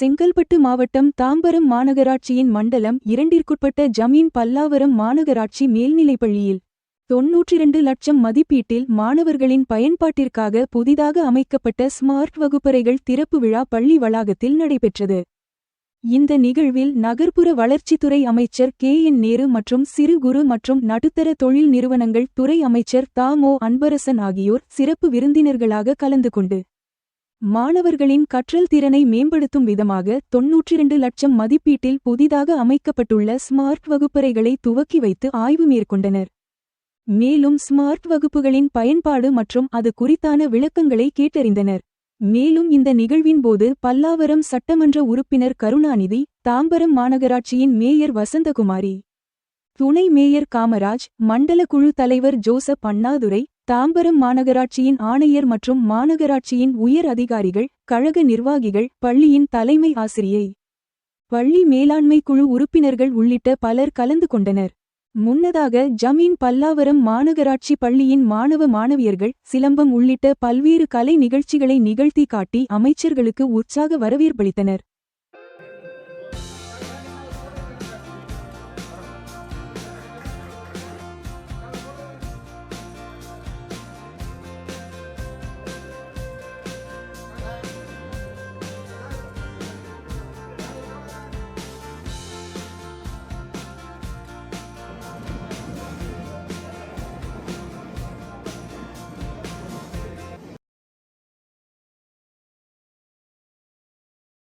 செங்கல்பட்டு மாவட்டம் தாம்பரம் மாநகராட்சியின் மண்டலம் இரண்டிற்குட்பட்ட ஜமீன் பல்லாவரம் மாநகராட்சி மேல்நிலைப்பள்ளியில் தொன்னூற்றிரண்டு லட்சம் மதிப்பீட்டில் மாணவர்களின் பயன்பாட்டிற்காக புதிதாக அமைக்கப்பட்ட ஸ்மார்ட் வகுப்பறைகள் திறப்பு விழா பள்ளி வளாகத்தில் நடைபெற்றது. இந்த நிகழ்வில் நகர்ப்புற வளர்ச்சித்துறை அமைச்சர் கே என் நேரு மற்றும் சிறு குறு மற்றும் நடுத்தர தொழில் நிறுவனங்கள் துறை அமைச்சர் தாமோ அன்பரசன் ஆகியோர் சிறப்பு விருந்தினர்களாக கலந்து கொண்டு மாணவர்களின் கற்றல் திறனை மேம்படுத்தும் விதமாக தொன்னூற்றிரண்டு லட்சம் மதிப்பீட்டில் புதிதாக அமைக்கப்பட்டுள்ள ஸ்மார்ட் வகுப்பறைகளை துவக்கி வைத்து ஆய்வு மேற்கொண்டனர். மேலும் ஸ்மார்ட் வகுப்புகளின் பயன்பாடு மற்றும் அது குறித்தான விளக்கங்களை கேட்டறிந்தனர். மேலும் இந்த நிகழ்வின் போது பல்லாவரம் சட்டமன்ற உறுப்பினர் கருணாநிதி தாம்பரம் மாநகராட்சியின் மேயர் வசந்தகுமாரி துணை மேயர் காமராஜ் மண்டல குழு தலைவர் ஜோசப் அண்ணாதுரை தாம்பரம் மாநகராட்சியின் ஆணையர் மற்றும் மாநகராட்சியின் உயர் அதிகாரிகள் கழக நிர்வாகிகள் பள்ளியின் தலைமை ஆசிரியை பள்ளி மேலாண்மை குழு உறுப்பினர்கள் உள்ளிட்ட பலர் கலந்து கொண்டனர். முன்னதாக ஜமீன் பல்லாவரம் மாநகராட்சி பள்ளியின் மாணவ மாணவியர்கள் சிலம்பம் உள்ளிட்ட பல்வேறு கலை நிகழ்ச்சிகளை நிகழ்த்தி காட்டி அமைச்சர்களுக்கு உற்சாக வரவேற்பளித்தனர்